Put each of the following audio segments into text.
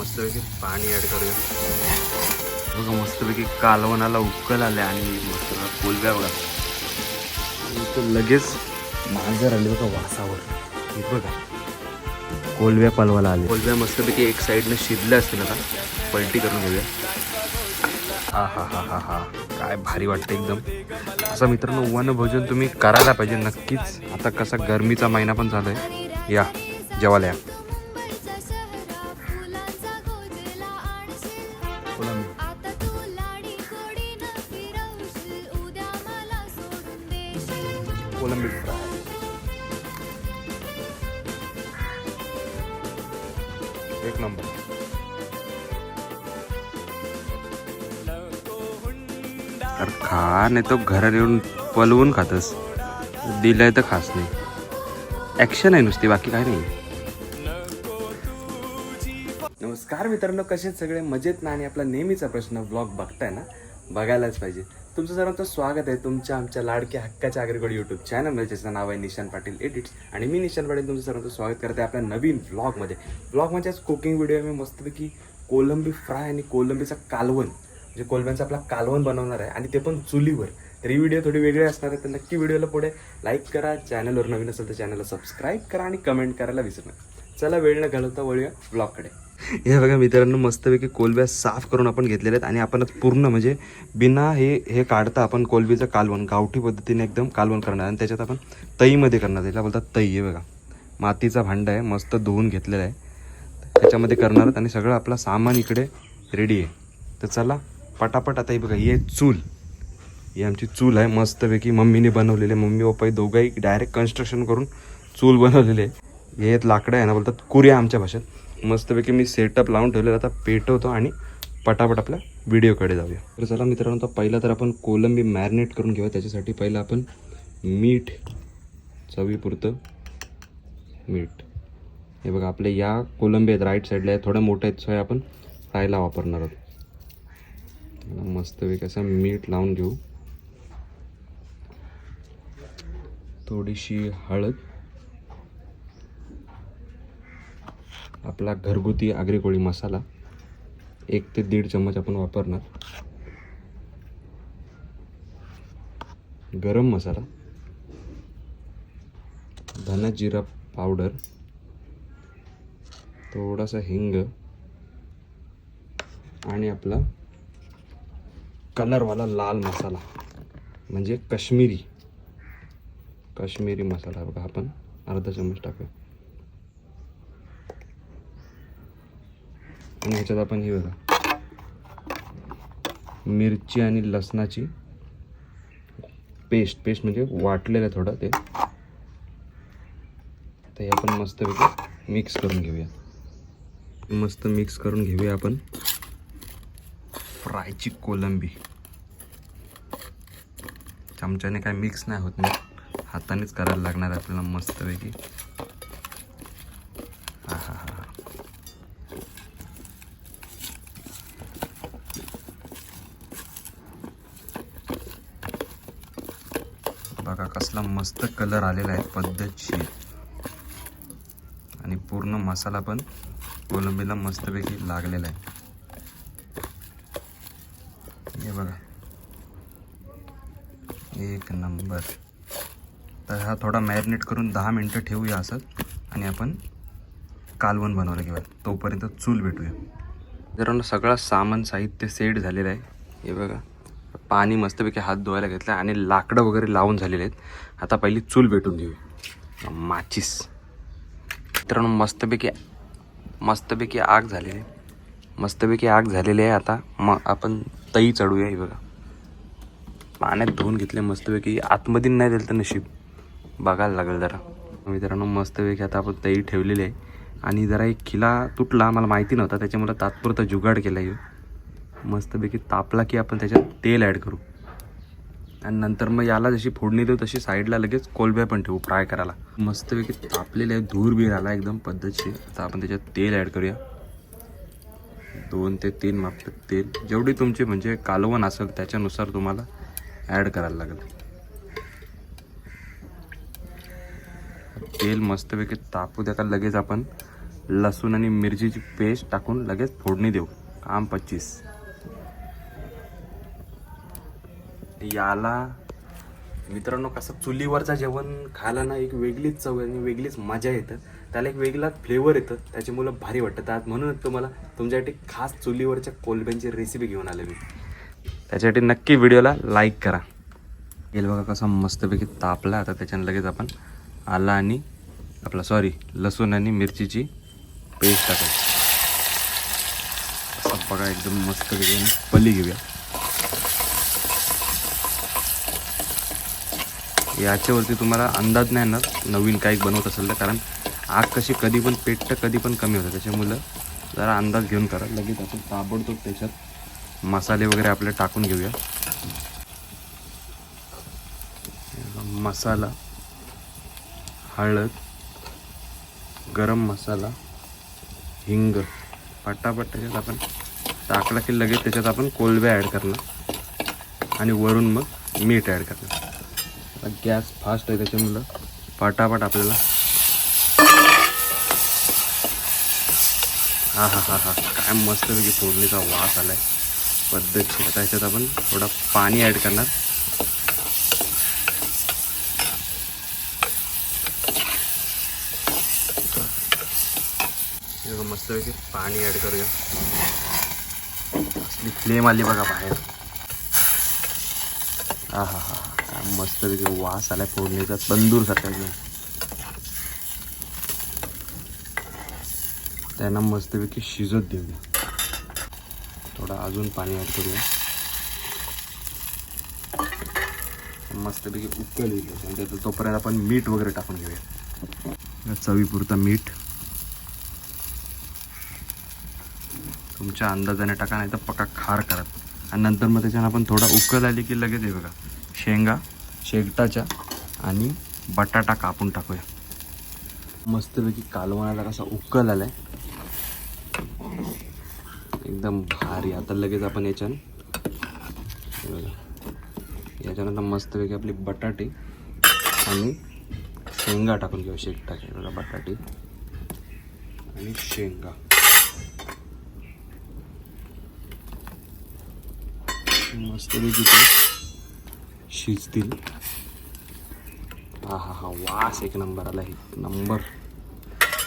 मस्तपैकी पाणी ॲड करूया. बघा मस्तपैकी कालवणाला उकल आले आणि मस्त कोलब्या बघा. इथं लगेच मांजर आले बघा वासावर. हे बघा. कोलब्या पलवाला आले. कोलब्या मस्तपैकी एक साईडनं शिजल्या असतील आता. पलटी करून घेऊया. हा हा हा हा हा. काय भारी वाटतं एकदम. असं मित्रांनो वनभोजन तुम्ही करायला पाहिजे नक्कीच. आता कसा गरमीचा महिना पण झाला आहे. या जेवायला या. कोलंबी फ्राय एक नंबर तर खा नाही तो घरात येऊन पलवून खातस. दिलंय तर खास नाही. ॲक्शन आहे नुसती बाकी काय नाही. नमस्कार मित्रांनो कसे सगळे? मजेत ना? आणि आपला नेहमीचा प्रश्न ब्लॉग बघताय ना? बघायलाच पाहिजे. तुमचं सर्वांचं स्वागत आहे तुमच्या आमच्या लाडक्या हक्काच्या आगरीगड यूट्यूब चॅनल ज्याचं नाव आहे निशान पाटील एडिट्स आणि मी निशान पाटील तुमचं सर्वांचं स्वागत करते आपल्या नवीन व्लॉगमध्ये व्लॉग म्हणजे आज कुकिंग व्हिडिओ मी मस्तपैकी कोलंबी फ्राय आणि कोलंबीचा कालवण म्हणजे कोलंब्यांचा आपला कालवण बनवणार आहे. आणि ते पण चुलीवर. तर ही व्हिडिओ थोडी वेगळी असणार आहे. तर नक्की व्हिडिओला पुढे लाईक करा. चॅनलवर नवीन असेल तर चॅनलला सबस्क्राईब करा आणि कमेंट करायला विसरू नका. चला वेळ न घालवता वळूया ब्लॉगकडे हे बघा मित्रांनो मस्तपैकी कोलब्या साफ करून आपण घेतलेले आहेत आणि आपण पूर्ण म्हणजे बिना हे हे काढता आपण कोलबीचं कालवण गावठी पद्धतीने एकदम कालवण करणार आणि त्याच्यात आपण तईमध्ये करणार त्याला बोलतात तई हे बघा. मातीचा भांडा आहे मस्त धुवून घेतलेला आहे. त्याच्यामध्ये करणार आहेत आणि सगळं आपलं सामान इकडे रेडी आहे. तर चला पटापट आता ही बघा ही आहे चूल. ही आमची चूल आहे. मस्तपैकी मम्मीने बनवलेली आहे. मम्मी पप्पा हे दोघंही डायरेक्ट कन्स्ट्रक्शन करून चूल बनवलेले आहे. हे आहेत लाकडं आहे ना बोलतात कुऱ्या आमच्या भाषेत. मस्तपैकी मी सेटअप लावून ठेवलेलं आता पेटवतो आणि पटापट आपल्या व्हिडिओकडे जाऊया. तर चला मित्रांनो आता पहिला तर आपण कोलंबी मॅरिनेट करून घेऊया. त्याच्यासाठी पहिलं आपण मीठ चवीपुरतं मीठ. हे बघा आपले या कोलंबी आहेत राईट साईडला आहे थोडं मोठं आहेत सोय आपण फ्रायला वापरणार आहोत. मस्तपैकी असं मीठ लावून घेऊ. थोडीशी हळद. आपला घरगुती आगरी कोळी मसाला एक ते दीड चम्मच आपण वापरणार. गरम मसाला धना जिरा पावडर थोडासा हिंग आणि आपला कलरवाला लाल मसाला म्हणजे काश्मीरी काश्मीरी मसाला. बघा आपण अर्धा चम्मच टाकूया. आणि ह्याच्यात आपण हे बघा. मिरची आणि लसणाची पेस्ट पेस्ट म्हणजे वाटलेलं आहे थोडं ते. तर हे आपण मस्तपैकी मिक्स करून घेऊया मस्त मिक्स करून घेऊया आपण फ्रायची कोलंबी. चमच्याने काय मिक्स नाही होत नाही हातानेच करायला लागणार आपल्याला मस्तपैकी हा हा हा बघा कसला मस्त कलर आलेला आहे पद्धतशीर. आणि पूर्ण मसाला पण कोलंबीला मस्तपैकी लागलेला आहे. हे बघा. एक नंबर. तर हा थोडा मॅरिनेट करून दहा मिनटं ठेवूया असं. आणि आपण कालवण बनवलं किंवा तोपर्यंत चूल भेटूया. जरा सगळा सामान साहित्य सेट झालेलं आहे. हे बघा. पाणी मस्तपैकी हात धुवायला घेतलं आणि लाकडं वगैरे लावून झालेले आहेत. आता पहिली चूल भेटून घेऊ. माचीस. मित्रांनो मस्तपैकी मस्तपैकी आग झालेली. आहे मस्तपैकी आग झालेली आहे आता. मग आपण तई चढूया हे बघा. पाण्यात धुवून घेतले मस्तपैकी. आतमध्ये नाही दिलं तर नशीब. बघायला लागेल जरा. मित्रांनो मस्तपैकी आता आपण तई ठेवलेली आहे. आणि जरा एक खिला तुटला मला माहिती नव्हता. त्याच्यामुळे तात्पुरता जुगाड केला येऊ मस्तपैकी तापला की आपण त्याच्यात तेल ॲड करू. आणि नंतर मग याला जशी फोडणी देऊ तशी साईडला लगेच कोलब्या पण ठेवू फ्राय करायला. मस्तपैकी तापलेले आहे धूर बीर आला एकदम पद्धतशीर. आता आपण त्याच्यात तेल ॲड करूया. दोन ते तीन माप तेल. जेवढी तुमची म्हणजे कालवण असेल त्याच्यानुसार तुम्हाला ॲड करायला लागेल. तेल मस्तपैकी तापू द्या का लगेच आपण लसूण आणि मिरचीची पेस्ट टाकून लगेच फोडणी देऊ. आम पच्चीस. याला. मित्रांनो कसं चुलीवरचं जेवण खायला ना एक वेगळीच चव आणि वेगळीच मजा येतं. त्याला एक वेगळाच फ्लेवर येतं. त्याच्यामुळं भारी वाटतं आज म्हणून तुम्हाला तुमच्यासाठी खास चुलीवरच्या कोलब्यांची रेसिपी घेऊन आले मी. त्याच्यासाठी नक्की व्हिडिओला लाईक करा. येईल बघा कसा मस्तपैकी तापला. आता त्याच्यानं लगेच आपण आला आणि आपला सॉरी लसूण आणि मिरचीची पेस्ट टाकायची बघा एकदम मस्तपैकी आणि पली घेऊया. याच्यावरती तुम्हाला अंदाज नाही येणार. नवीन काही बनवत असेल तर. कारण आग कशी कधी पण पेटतं कधी पण कमी होतं. त्याच्यामुळं जरा अंदाज घेऊन करा. लगेच आपण ताबडतोब त्याच्यात मसाले वगैरे आपले टाकून घेऊया. मसाला हळद गरम मसाला हिंग. पटापट त्याच्यात आपण टाकला की लगेच त्याच्यात आपण कोलब्या ॲड करणार. आणि वरून मग मीठ ॲड करणार. गॅस फास्ट आहे त्याच्यामुळं पटापट आपल्याला. हा हा हा हा. काय मस्तपैकी फोडणीचा वास आलाय. पद्धतशीर आता ह्याच्यात आपण. थोडा पाणी ॲड करणार. मस्तपैकी पाणी ॲड करूया. असली फ्लेम आली बघा बाहेर. हा हा हा. मस्त मस्तपैकी वास आलाय फोडणीचा तंदूर सारखा एकदम. त्यांना मस्तपैकी शिजत देऊया थोडा अजून पाणी ॲड करूया. मस्तपैकी उकल येईल म्हणजे तोपर्यंत आपण मीठ वगैरे टाकून घेऊया. चवीपुरता मीठ. तुमच्या अंदाजाने टाका नाही तर पक्का खार करा आणि नंतर मग त्याच्यानं आपण थोडा उकल आली की लगेच हे बघा. शेंगा शेगटाच्या आणि बटाटा कापून टाकूया. मस्तपैकी कालवणाला कसा उकल आलाय. एकदम भारी. आता लगेच आपण याच्यानं याच्यानंतर मस्तपैकी आपली बटाटे आणि शेंगा टाकून घेऊ. शेगटाच्या बटाटे आणि शेंगा. मस्तपैकी शिजतील. हा हा हा वास एक नंबर आला हे नंबर.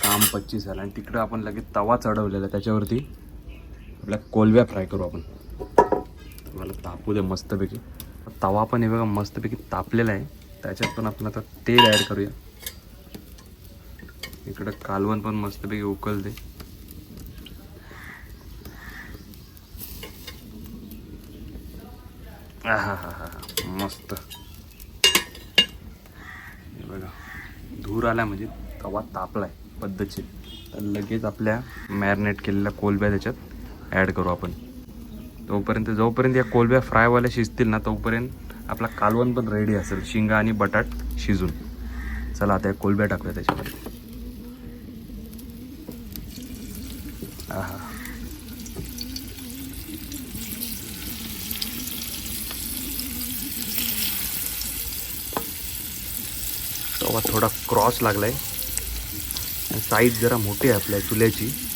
काम पच्चीस झालं आणि तिकडं आपण लगेच तवा चढवलेला आहे त्याच्यावरती. आपल्या कोलव्या फ्राय करू आपण. मला तापू दे मस्तपैकी. तवा पण हे बघा मस्तपैकी तापलेला आहे. त्याच्यात पण आपण आता तेल ॲड करूया. इकडं कालवण पण मस्तपैकी उकलते. हा हा हा हा मस्त. हे बघा. धूर आला म्हणजे तवा तापलाय पद्धतशीर. तर लगेच आपल्या मॅरिनेट केलेल्या कोलब्या त्याच्यात ॲड करू आपण. तोपर्यंत जोपर्यंत या कोलब्या फ्रायवाल्या शिजतील ना तोपर्यंत आपला कालवण पण रेडी असेल. शिंगा आणि बटाट शिजून. चला आता या कोलब्या टाकूया त्याच्यामध्ये आहा तवा थोडा क्रॉस लागलाय. साईज जरा मोठी आहे आपल्या चुल्याची.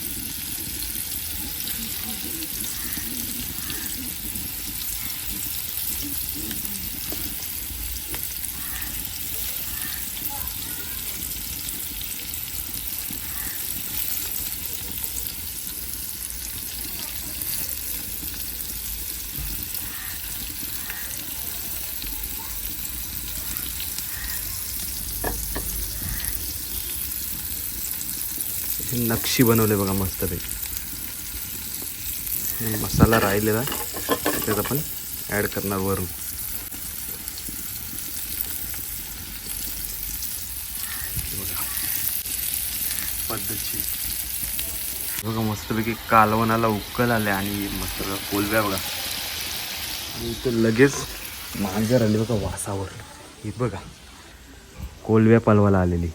हे बनवले बघा मस्तपैकी मसाला राहिलेला त्याच्यात आपण ॲड करणार वरून बघा पद्धतशीर बघा मस्तपैकी कालवणाला उकल आले आणि मस्त बघा कोलब्या बघा आणि इथं लगेच मांजर आले बघा वासावर ही बघा कोलव्या पलवाला आलेली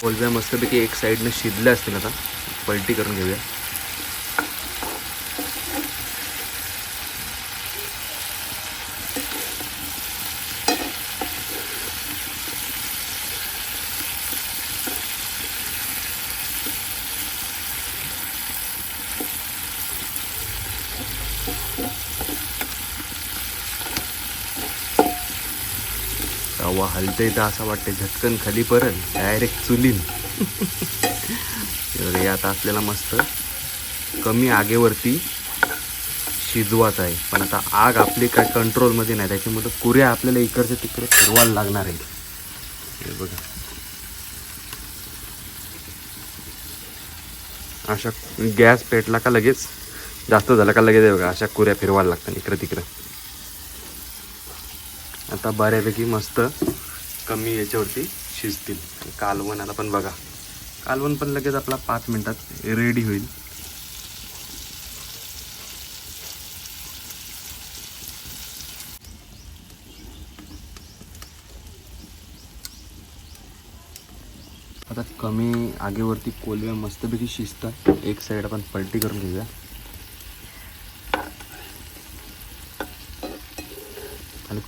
कोलब्या मस्तपैकी एक साईडनं शिजल्या असतील आता. पलटी करून घेऊया. हलते तर असं वाटते झटकन खाली परत डायरेक्ट चुलीन. हे आता आपल्याला मस्त कमी आगेवरती शिजवायचं आहे. पण आता आग आपली काय कंट्रोलमध्ये नाही त्याच्यामुळे कुऱ्या आपल्याला इकडच्या तिकडे फिरवायला लागणार आहे हे बघा. अशा गॅस पेटला का लगेच? जास्त झाला का लगेच आहे बघा अशा कुऱ्या फिरवायला लागतात इकडं तिकडं. आता बऱ्यापैकी मस्त कमी याच्यावरती शिजतील. कालवणाला पण बघा. कालवण पण लगेच आपला पाच मिनटात रेडी होईल. आता कमी आगेवरती कोलव्या मस्तपैकी शिजतात. एक साईड आपण पलटी करून घेऊया.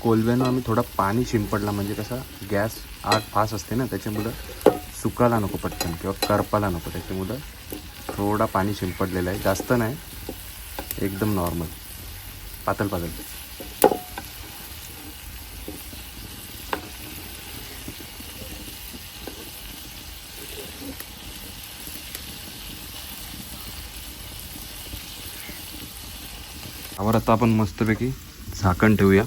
कोलव्यानं आम्ही थोडा पाणी शिंपडला म्हणजे कसा गॅस आग फास्ट असते ना त्याच्यामुळं सुकायला नको पटकन किंवा करपाला नको. त्याच्यामुळं थोडा पाणी शिंपडलेलं आहे. जास्त नाही एकदम नॉर्मल पातळ पातळ. आवर आता आपण मस्तपैकी झाकण ठेवूया.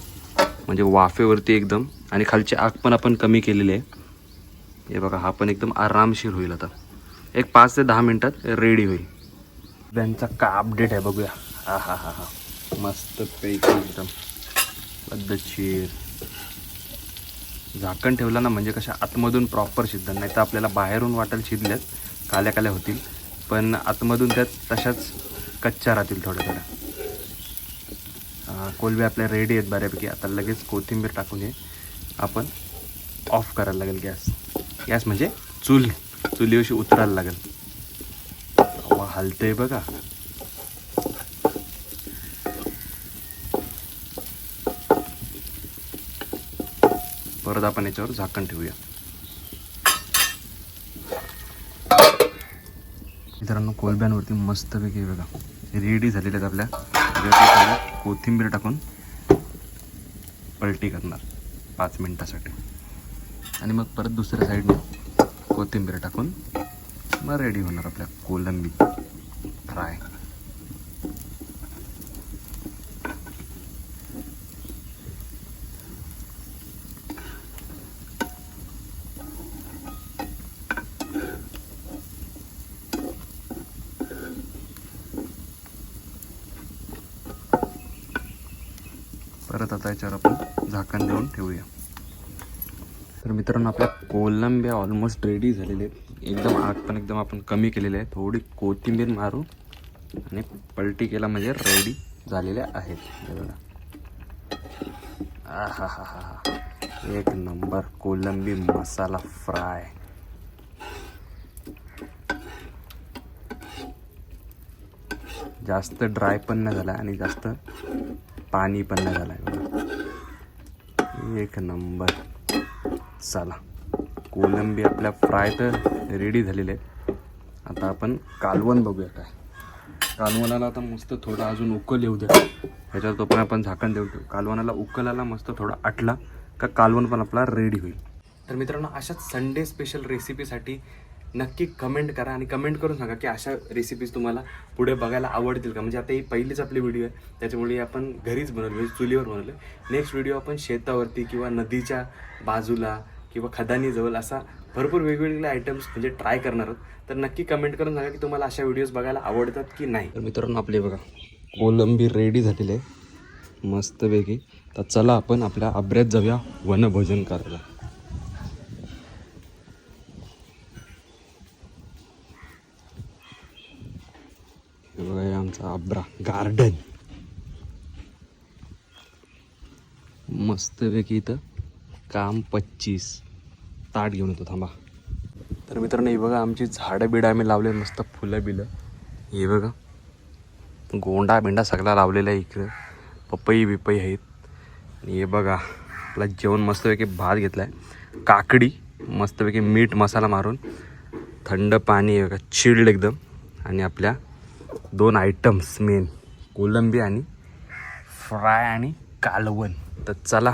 म्हणजे वाफेवरती एकदम. आणि खालची आग पण आपण कमी केलेली आहे. हे बघा हा पण एकदम आरामशीर होईल आता. एक पाच ते दहा मिनटात रेडी होईल. त्यांचा का अपडेट आहे बघूया. हा हा हा हा. मस्तपैकी एकदम पद्धतशीर. झाकण ठेवलं ना म्हणजे कशा आतमधून प्रॉपर शिजतात. नाही तर आपल्याला बाहेरून वाटेल शिजल्यात. काल्या काल्या होतील. पण आतमधून त्यात तशाच कच्च्या राहतील थोड्या थोड्या. कोलबे आपल्या रेडी आहेत बऱ्यापैकी. आता लगेच कोथिंबीर टाकून हे आपण ऑफ करायला लागेल गॅस. गॅस म्हणजे चूल. चुलीवशी उतरायला लागेल. वा हलतंय बघा. परत आपण याच्यावर झाकण ठेवूया. मित्रांनो कोलब्यांवरती मस्तपैकी बघा. रेडी झालेले आहेत आपल्या. त्याच्यावरती कोथिंबीर टाकून पलटी करणार पाच मिनटासाठी. आणि मग परत दुसऱ्या साईडने कोथिंबीर टाकून मग रेडी होणार आपल्या कोलंबी फ्राय परत आता याच्यावर आपण झाकण देऊन ठेवूया. तर मित्रांनो आपल्या कोलंब्या ऑलमोस्ट रेडी झालेले आहेत. एकदम आग पण एकदम आपण कमी केलेले आहे. थोडी कोथिंबीर मारू आणि पलटी केला म्हणजे रेडी झालेल्या आहेत. बघा हा हा हा हा एक नंबर कोलंबी मसाला फ्राय. जास्त ड्राय पण नाही झाला आणि जास्त पाणी पण नाही झालं आहे एक नंबर. चला. कोलंबी आपल्या फ्राय तर रेडी झालेले आहेत. आता आपण कालवण बघूया काय. कालवणाला आता मस्त थोडा अजून उकल येऊ द्या ह्याच्यावर तो पण आपण झाकण देऊ ठेवू. कालवणाला उकलाला मस्त थोडा आटला का कालवण पण आपला रेडी होईल. तर मित्रांनो अशाच संडे स्पेशल रेसिपीसाठी नक्की कमेंट करा आणि कमेंट करून सांगा की अशा रेसिपीज तुम्हाला पुढे बघायला आवडतील का? म्हणजे आता ही पहिलीच आपली व्हिडिओ आहे. त्याच्यामुळे आपण घरीच बनवली म्हणजे चुलीवर बनवलं. नेक्स्ट व्हिडिओ आपण शेतावरती किंवा नदीच्या बाजूला किंवा खदानीजवळ असा भरपूर वेगवेगळे आयटम्स म्हणजे ट्राय करणार आहोत. तर नक्की कमेंट करून सांगा की तुम्हाला अशा व्हिडिओज बघायला आवडतात की नाही. तर मित्रांनो आपले बघा कोलंबी रेडी झालेले आहे. मस्तपैकी. तर चला आपण आपल्या आब्र्यात जाऊया वनभोजन करायला. हे आमचा आब्रा गार्डन. मस्तपैकी इथं काम पच्चीस. ताट घेऊन येतो थांबा. तर मित्रांनो हे बघा आमची झाडं बिडं आम्ही लावले मस्त फुलं बिलं हे बघा गोंडा बिंडा सगळा लावलेला आहे इकडं. पपई बिपई आहेत. आणि हे बघा आपला जेवण मस्तपैकी भात घेतला आहे काकडी मस्तपैकी मीठ मसाला मारून. थंड पाणी आहे बघा चिल्ड एकदम. आणि आपल्या दोन आयटम्स मेन कोलंबी आणि फ्राय आणि कालवण. तर चला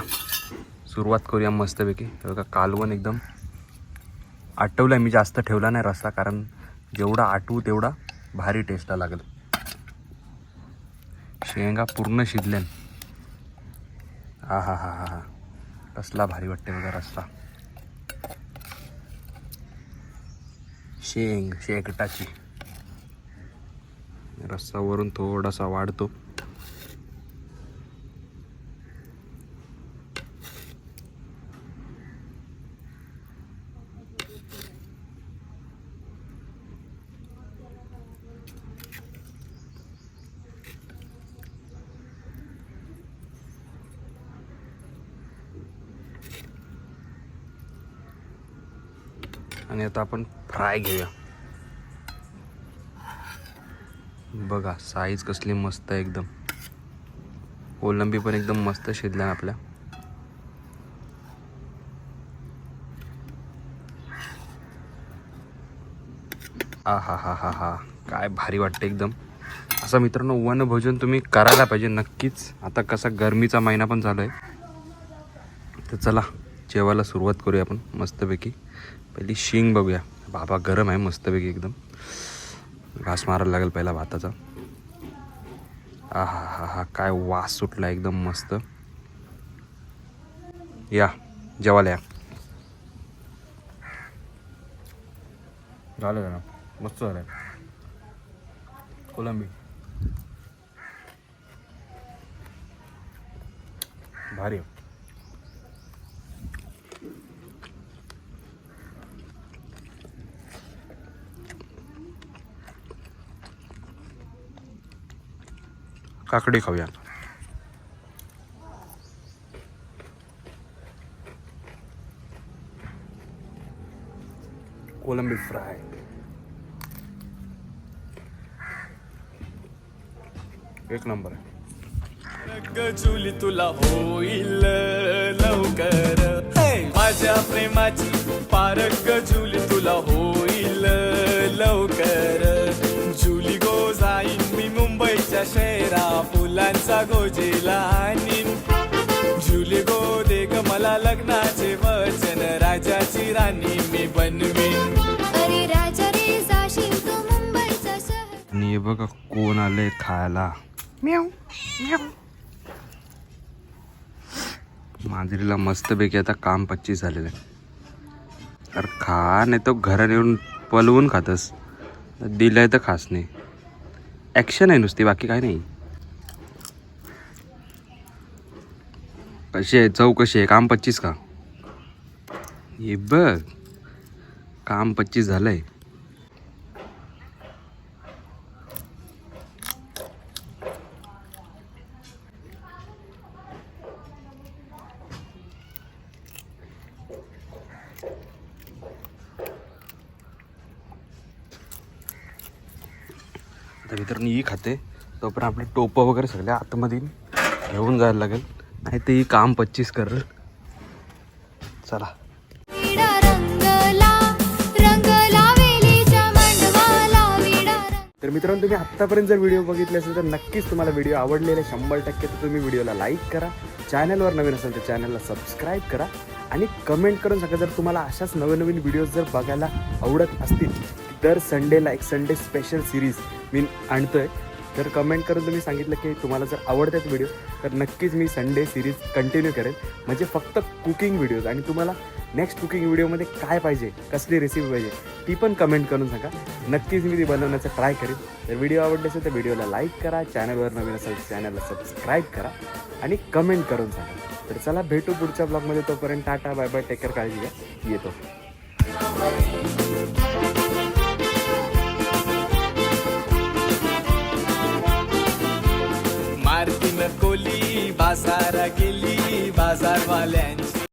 सुरुवात करूया मस्तपैकी. का बघा कालवण एकदम आटवलं मी जास्त ठेवला नाही रस्सा कारण जेवढा आटवू तेवढा भारी टेस्टला लागेल. शेंगा पूर्ण शिजल्यान. हा हा हा हा हा कसला भारी वाटते बघा रस्सा. शेंग शेकटाची रस्सा वरून थोडासा वाढतो. आणि आता आपण फ्राय घेऊया. बघा साईज कसली मस्त आहे एकदम. कोलंबी पण एकदम मस्त शिजल्या आपल्या. आ हा हा हा हा काय भारी वाटतं एकदम. असं मित्रांनो वनभोजन तुम्ही करायला पाहिजे नक्कीच. आता कसा गरमीचा महिना पण चालू आहे. तर चला जेवायला सुरुवात करूया आपण मस्तपैकी. पहिली शिंग बघूया. बाबा गरम आहे मस्तपैकी एकदम. घास मारायला लागेल पहिला भाताचा. आहा हा हा हा काय वास सुटला एकदम मस्त. या जेवायला या. झालं ना मस्त झालं. कोलंबी. भारी काकडी खाऊया. कोलंबी फ्राय. एक नंबर आहे. गजुली तुला होईल लवकर. हे, माझ्या प्रेमाची पारक गजुली तुला होईल लवकर. शहरा फुलांचा गोजीला जुली गो दे ग मला लग्नाचे वचन राजाची राणी मी बनवीन. अरे राजा रे जाशील तू मुंबईचा शहर. आणि हे बघा कोण आलंय खायला. मांजरीला मस्तपैकी आता काम पच्चीस झालेलं आहे. अरे खा नाही तो घरात येऊन पलवून खातस. दिलंय तर खास नाही. ॲक्शन आहे नुसती बाकी काय नाही. कशी आहे? चव कशी आहे? काम पच्चीस का? हे बघ. काम पच्चीस झालंय. आता मित्रांनो ही खाते. तोपर्यंत आपले टोपं वगैरे सगळे आतमध्ये घेऊन जायला लागेल. नाही ते ही काम पच्चीस करेल. चला. तर मित्रांनो तुम्ही आत्तापर्यंत जर व्हिडिओ बघितले असेल तर नक्कीच तुम्हाला व्हिडिओ आवडलेला शंभर टक्के तर तुम्ही व्हिडिओला लाईक करा. चॅनलवर नवीन असेल तर चॅनलला सबस्क्राईब करा. आणि कमेंट करून सांगा जर तुम्हाला अशाच नवीन नवीन व्हिडिओज जर बघायला आवडत असतील दर संडेला एक संडे स्पेशल सिरीज मी आणतोय. तर कमेंट करून तुम्ही सांगितलं की तुम्हाला जर आवडतात व्हिडिओ तर नक्कीच मी संडे सिरीज कंटिन्यू करेन. म्हणजे फक्त कुकिंग व्हिडिओज आणि तुम्हाला नेक्स्ट कुकिंग व्हिडिओमध्ये काय पाहिजे कसली रेसिपी पाहिजे ती पण कमेंट करून सांगा. नक्कीच मी ती बनवण्याचा ट्राय करेन. तर व्हिडिओ आवडले असेल तर व्हिडिओला लाईक करा. चॅनलवर नवीन असेल चॅनलला सबस्क्राईब करा. आणि कमेंट करून सांगा. तर चला भेटू पुढच्या ब्लॉगमध्ये तोपर्यंत टाटा बाय बाय टेकर काळजी घ्या. येतो. कोली बाजारा गेली बाजारवाल्यांची